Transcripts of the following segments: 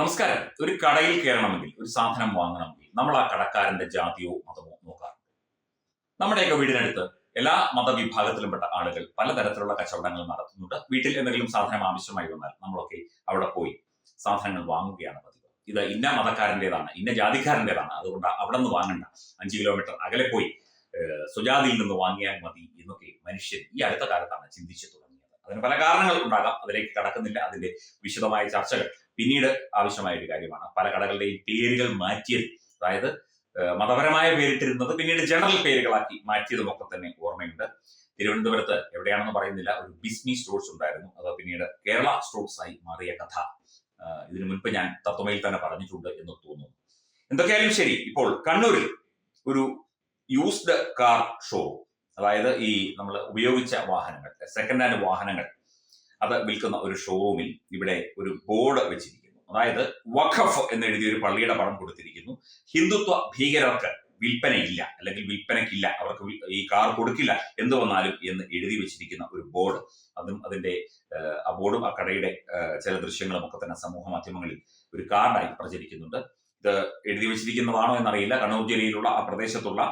നമസ്കാരം. ഒരു കടയിൽ കയറണമെങ്കിൽ ഒരു സാധനം വാങ്ങണമെങ്കിൽ നമ്മൾ ആ കടക്കാരന്റെ ജാതിയോ മതമോ നോക്കാറുണ്ട്. നമ്മുടെയൊക്കെ വീടിനടുത്ത് എല്ലാ മതവിഭാഗത്തിലും പെട്ട ആളുകൾ പലതരത്തിലുള്ള കച്ചവടങ്ങൾ നടത്തുന്നുണ്ട്. വീട്ടിൽ എന്തെങ്കിലും സാധനം ആവശ്യമായി വന്നാൽ നമ്മളൊക്കെ അവിടെ പോയി സാധനങ്ങൾ വാങ്ങുകയാണ് പതിവ്. ഇത് ഇന്ന മതക്കാരന്റെതാണ് ഇന്ന ജാതിക്കാരന്റെതാണ്. അതുകൊണ്ട് അവിടെ നിന്ന് വാങ്ങണ്ട. അഞ്ച് കിലോമീറ്റർ അകലെ പോയി സുജാതിയിൽ നിന്ന് വാങ്ങിയാൽ മതി എന്നൊക്കെ മനുഷ്യൻ ഈ അടുത്ത കാലത്താണ് ചിന്തിച്ചു തുടങ്ങിയത്. അതിന് പല കാരണങ്ങൾ ഉണ്ടാകാം. അതിലേക്ക് കടക്കുന്നില്ല. അതിന്റെ വിശദമായ ചർച്ചകൾ പിന്നീട് ആവശ്യമായ ഒരു കാര്യമാണ്. പല കടകളുടെയും പേരുകൾ മാറ്റിയത്. അതായത് മതപരമായ പേരിട്ടിരുന്നത് പിന്നീട് ജനറൽ പേരുകളാക്കി മാറ്റിയതുമൊക്കെ തന്നെ ഓർമ്മയുണ്ട്. തിരുവനന്തപുരത്ത് എവിടെയാണെന്ന് പറയുന്നില്ല ഒരു ബിസ്മി സ്റ്റോഴ്സ് ഉണ്ടായിരുന്നു. അത് പിന്നീട് കേരള സ്റ്റോഴ്സ് ആയി മാറിയ കഥ. ഇതിനു മുൻപ് ഞാൻ തത്വമയിൽ തന്നെ പറഞ്ഞിട്ടുണ്ട് എന്ന് തോന്നുന്നു. എന്തൊക്കെയായാലും ശരി ഇപ്പോൾ കണ്ണൂരിൽ ഒരു യൂസ്ഡ് കാർ ഷോ അതായത് ഈ നമ്മൾ ഉപയോഗിച്ച വാഹനങ്ങൾ സെക്കൻഡ് ഹാൻഡ് വാഹനങ്ങൾ. അത് വിൽക്കുന്ന ഒരു ഷോറൂമിൽ ഇവിടെ ഒരു ബോർഡ് വെച്ചിരിക്കുന്നു. അതായത് വഖഫ് എന്ന് എഴുതിയ ഒരു പള്ളിയുടെ പടം കൊടുത്തിരിക്കുന്നു. ഹിന്ദുത്വ ഭീകരർക്ക് വിൽപ്പനയില്ല അല്ലെങ്കിൽ വിൽപ്പനയ്ക്കില്ല അവർക്ക് ഈ കാർ കൊടുക്കില്ല എന്ത് വന്നാലും എന്ന് എഴുതി വെച്ചിരിക്കുന്ന ഒരു ബോർഡ് അതും അതിന്റെ ആ ബോർഡും ആ കടയുടെ ചില ദൃശ്യങ്ങളും ഒക്കെ തന്നെ സമൂഹ മാധ്യമങ്ങളിൽ ഒരു കാർഡായി പ്രചരിക്കുന്നുണ്ട്. ഇത് എഴുതി വെച്ചിരിക്കുന്നതാണോ എന്നറിയില്ല. കണ്ണൂർ ജില്ലയിലുള്ള ആ പ്രദേശത്തുള്ള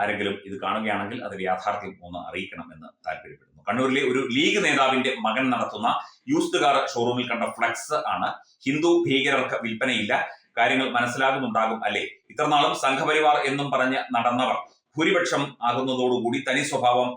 ആരെങ്കിലും ഇത് കാണുകയാണെങ്കിൽ അതിൽ യാഥാർത്ഥ്യം ഒന്ന് അറിയിക്കണം എന്ന് താല്പര്യപ്പെടുന്നു. കണ്ണൂരിലെ ഒരു ലീഗ് നേതാവിന്റെ മകൻ നടത്തുന്ന യൂസ്ഡ് കാർ ഷോറൂമിൽ കണ്ട ഫ്ലക്സ് ആണ്. ഹിന്ദു ഭീകരർക്ക് വിൽപ്പനയില്ല. കാര്യങ്ങൾ മനസ്സിലാകുന്നുണ്ടാകും അല്ലേ? ഇത്രനാളും സംഘപരിവാർ എന്നും പറഞ്ഞ് നടന്നവർ ഭൂരിപക്ഷം ആകുന്നതോടുകൂടി തനി സ്വഭാവം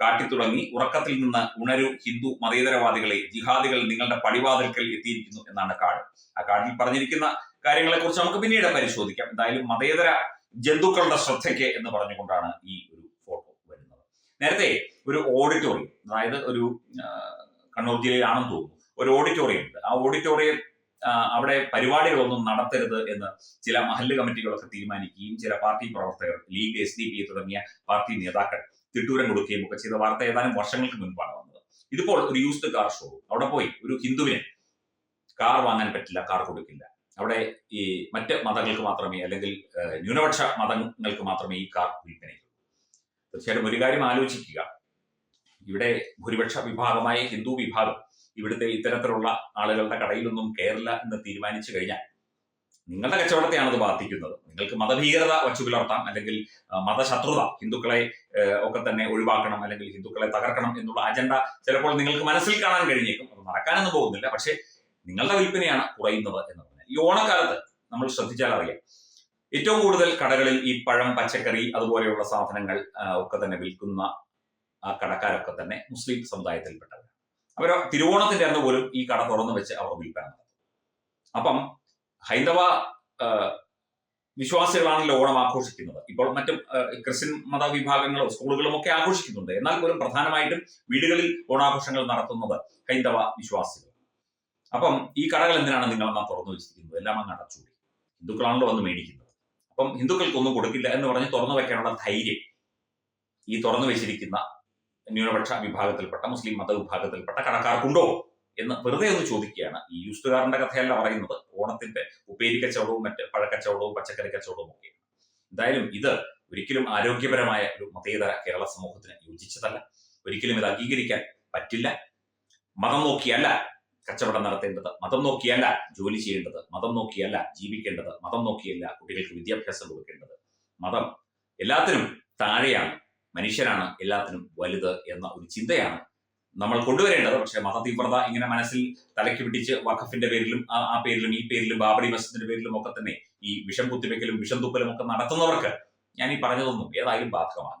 കാട്ടിത്തുടങ്ങി ഉറക്കത്തിൽ നിന്ന് ഉണരു ഹിന്ദു മതേതരവാദികളെ ജിഹാദികൾ നിങ്ങളുടെ പടിവാതിൽക്കൽ എത്തിയിരിക്കുന്നു എന്നാണ് കാർഡ് ആ കാർഡിൽ പറഞ്ഞിരിക്കുന്ന കാര്യങ്ങളെക്കുറിച്ച് നമുക്ക് പിന്നീട് പരിശോധിക്കാം. എന്തായാലും മതേതര ജന്തുക്കളുടെ ശ്രദ്ധയ്ക്ക് എന്ന് പറഞ്ഞുകൊണ്ടാണ് ഈ ഒരു ഫോട്ടോ വരുന്നത്. നേരത്തെ ഒരു ഓഡിറ്റോറിയം അതായത് ഒരു കണ്ണൂർ ജില്ലയിലാണെന്ന് തോന്നുന്നു. ഒരു ഓഡിറ്റോറിയം ഉണ്ട്. ആ ഓഡിറ്റോറിയം അവിടെ പരിപാടികളൊന്നും നടത്തരുത് എന്ന് ചില മഹല്ല് കമ്മിറ്റികളൊക്കെ തീരുമാനിക്കുകയും ചില പാർട്ടി പ്രവർത്തകർ ലീഗ് എസ് ഡി പി തുടങ്ങിയ പാർട്ടി നേതാക്കൾ തിട്ടൂരം കൊടുക്കുകയും ഒക്കെ ചെയ്ത വാർത്ത ഏതാനും വർഷങ്ങൾക്ക് മുൻപാണ് വന്നത്. ഇതിപ്പോൾ ഒരു യൂസ്ഡ് കാർ ഷോ അവിടെ പോയി ഒരു ഹിന്ദുവിന് കാർ വാങ്ങാൻ പറ്റില്ല കാർ കൊടുക്കില്ല. അവിടെ ഈ മറ്റ് മതങ്ങൾക്ക് മാത്രമേ അല്ലെങ്കിൽ ന്യൂനപക്ഷ മതങ്ങൾക്ക് മാത്രമേ ഈ കാർ വിൽപ്പനയുള്ളൂ. തീർച്ചയായിട്ടും ഒരു കാര്യം ആലോചിക്കുക. ഇവിടെ ഭൂരിപക്ഷ വിഭാഗമായ ഹിന്ദു വിഭാഗം ഇവിടുത്തെ ഇത്തരത്തിലുള്ള ആളുകളുടെ കടയിലൊന്നും കയറില്ല എന്ന് തീരുമാനിച്ചു കഴിഞ്ഞാൽ നിങ്ങളുടെ കച്ചവടത്തെയാണ് അത് ബാധിക്കുന്നത്. നിങ്ങൾക്ക് മതഭീകരത വച്ചു പുലർത്താം അല്ലെങ്കിൽ മതശത്രുത ഹിന്ദുക്കളെ ഒക്കെ തന്നെ ഒഴിവാക്കണം അല്ലെങ്കിൽ ഹിന്ദുക്കളെ തകർക്കണം എന്നുള്ള അജണ്ട ചിലപ്പോൾ നിങ്ങൾക്ക് മനസ്സിൽ കാണാൻ കഴിഞ്ഞേക്കും. അത് നടക്കാനൊന്നും പോകുന്നില്ല. പക്ഷേ നിങ്ങളുടെ വിൽപ്പനയാണ് കുറയുന്നത് എന്ന് പറഞ്ഞാൽ ഈ ഓണക്കാലത്ത് നമ്മൾ ശ്രദ്ധിച്ചാൽ അറിയാം. ഏറ്റവും കൂടുതൽ കടകളിൽ ഈ പഴം പച്ചക്കറി അതുപോലെയുള്ള സാധനങ്ങൾ ഒക്കെ തന്നെ വിൽക്കുന്ന ആ കടക്കാരൊക്കെ തന്നെ മുസ്ലിം സമുദായത്തിൽപ്പെട്ടവരാണ്. അവർ തിരുവോണത്തിന്റെ അന്ന് പോലും ഈ കട തുറന്നു വെച്ച് അവർ വിൽപ്പന നടത്തും. അപ്പം ഹൈന്ദവ വിശ്വാസികളാണല്ലോ ഓണം ആഘോഷിക്കുന്നത്. ഇപ്പോൾ മറ്റും ക്രിസ്ത്യൻ മതവിഭാഗങ്ങളും സ്കൂളുകളും ഒക്കെ ആഘോഷിക്കുന്നുണ്ട്. എന്നാൽ പോലും പ്രധാനമായിട്ടും വീടുകളിൽ ഓണാഘോഷങ്ങൾ നടത്തുന്നത് ഹൈന്ദവ വിശ്വാസികൾ. അപ്പം ഈ കടകൾ എന്തിനാണ് നിങ്ങൾ നിങ്ങളെന്നാ തുറന്നു വെച്ചിരിക്കുന്നത്? എല്ലാം അങ്ങ് അടച്ചുകൂടി ഹിന്ദുക്കളാണല്ലോ വന്ന് മേടിക്കുന്നത്. അപ്പം ഹിന്ദുക്കൾക്കൊന്നും കൊടുക്കില്ല എന്ന് പറഞ്ഞ് തുറന്നു വെക്കാനുള്ള ധൈര്യം ഈ തുറന്നു വെച്ചിരിക്കുന്ന ന്യൂനപക്ഷ വിഭാഗത്തിൽപ്പെട്ട മുസ്ലിം മതവിഭാഗത്തിൽപ്പെട്ട കടക്കാർക്കുണ്ടോ എന്ന് വെറുതെ ഒന്ന് ചോദിക്കുകയാണ്. ഈ യൂസ്റ്റുകാരന്റെ കഥയല്ല പറയുന്നത്. ഓണത്തിന്റെ ഉപ്പേരി കച്ചവടവും മറ്റ് പഴക്കച്ചവടവും പച്ചക്കറി കച്ചവടവും ഒക്കെയാണ്. എന്തായാലും ഇത് ഒരിക്കലും ആരോഗ്യപരമായ ഒരു മതേതര കേരള സമൂഹത്തിന് യോജിച്ചതല്ല. ഒരിക്കലും ഇത് അംഗീകരിക്കാൻ പറ്റില്ല. മതം നോക്കിയല്ല. കച്ചവടം നടത്തേണ്ടത് മതം നോക്കിയല്ല ജോലി ചെയ്യേണ്ടത് മതം നോക്കിയല്ല ജീവിക്കേണ്ടത് മതം നോക്കിയല്ല കുട്ടികൾക്ക് വിദ്യാഭ്യാസം കൊടുക്കേണ്ടത്. മതം എല്ലാത്തിനും താഴെയാണ് മനുഷ്യരാണ് എല്ലാത്തിനും വലുത് എന്ന ഒരു ചിന്തയാണ് നമ്മൾ കൊണ്ടുവരേണ്ടത്. പക്ഷെ മതതീവ്രത ഇങ്ങനെ മനസ്സിൽ തലയ്ക്ക് പിടിച്ച് വഖഫിന്റെ പേരിലും ആ പേരിലും ഈ പേരിലും ബാബറി മസ്ജിദിന്റെ പേരിലും ഒക്കെ തന്നെ ഈ വിഷം കുത്തിവെക്കലും വിഷം തുപ്പലും ഒക്കെ നടത്തുന്നവർക്ക് ഞാൻ ഈ പറഞ്ഞതൊന്നും ഏതായാലും ബാധകമാണ്